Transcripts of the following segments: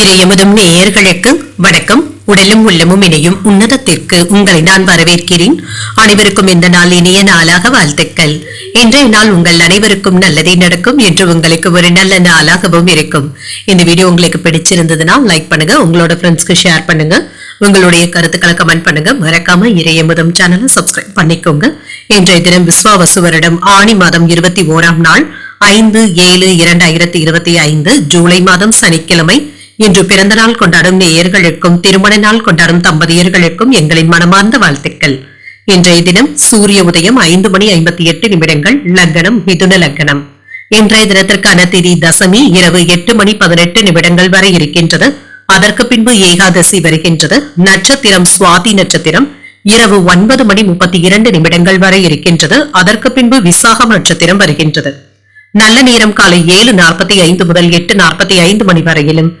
இறையமுதும் நேயர்களுக்கு வணக்கம். உடலும் உள்ளமும் இணையும் உன்னதத்திற்கு உங்களை நான் வரவேற்கிறேன். அனைவருக்கும் இந்த நாள் இனிய நாளாக வாழ்த்துக்கள். இன்றைய நாள் உங்கள் அனைவருக்கும் நல்லதே நடக்கும் என்று உங்களுக்கு ஒரு நல்ல நாளாகவும் இருக்கும். இந்த வீடியோ உங்களுக்கு பிடிச்சிருந்ததுன்னா லைக் பண்ணுங்க உங்களோட ஃப்ரெண்ட்ஸ்க்கு ஷேர் பண்ணுங்க. உங்களுடைய கருத்துக்களை கமெண்ட் பண்ணுங்க. மறக்காம இறையமுதம் சேனலை சப்ஸ்கிரைப் பண்ணிக்கோங்க. இன்றைய தினம் விஸ்வாவசு வருடம் ஆணி மாதம் இருபத்தி ஓராம் நாள் ஐந்து ஏழு இரண்டாயிரத்தி இருபத்தி ஐந்து ஜூலை மாதம் சனிக்கிழமை இன்று பிறந்த நாள் கொண்டாடும் நேயர்களுக்கும் திருமண நாள் கொண்டாடும் தம்பதியர்களுக்கும் எங்களின் மனமார்ந்த வாழ்த்துக்கள். இன்றைய தினம் சூரிய உதயம் ஐந்து மணி ஐம்பத்தி எட்டு நிமிடங்கள் லக்னம் மிதுன லக்னம் இன்றைய தினத்திற்கான திதி தசமி இரவு எட்டு மணி பதினெட்டு நிமிடங்கள் வரை இருக்கின்றது. அதற்கு பின்பு ஏகாதசி வருகின்றது. நட்சத்திரம் சுவாதி நட்சத்திரம் இரவு ஒன்பது மணி முப்பத்தி இரண்டு நிமிடங்கள் வரை இருக்கின்றது. அதற்கு பின்பு விசாகம் நட்சத்திரம் வருகின்றது. நல்ல நேரம் காலை ஏழு நாற்பத்தி ஐந்து முதல் எட்டு நாற்பத்தி ஐந்து மணி வரையிலும்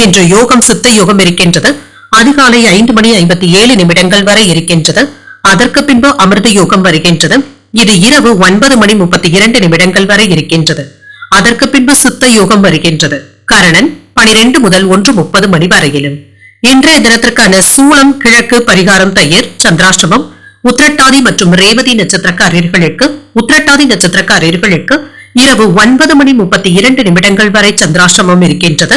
இன்று யோகம் சித்த யோகம் இருக்கின்றது. அதிகாலை ஐந்து மணி ஐம்பத்தி ஏழு நிமிடங்கள் வரை இருக்கின்றது. அதற்கு பின்பு அமிர்த யோகம் வருகின்றது. இது இரவு ஒன்பது மணி முப்பத்தி இரண்டு நிமிடங்கள் வரை இருக்கின்றது. அதற்கு பின்பு சித்த யோகம் வருகின்றது. கரணன் பனிரெண்டு முதல் ஒன்று முப்பது மணி வரையிலும். இன்றைய தினத்திற்கான சூளம் கிழக்கு பரிகாரம் தயிர் சந்திராஷ்டமம் உத்திரட்டாதி மற்றும் ரேவதி நட்சத்திரக்காரர்களுக்கு உத்திரட்டாதி நட்சத்திரக்காரர்களுக்கு இரவு ஒன்பது மணி முப்பத்தி இரண்டு நிமிடங்கள் வரை சந்திராஷ்டமம் இருக்கின்றது.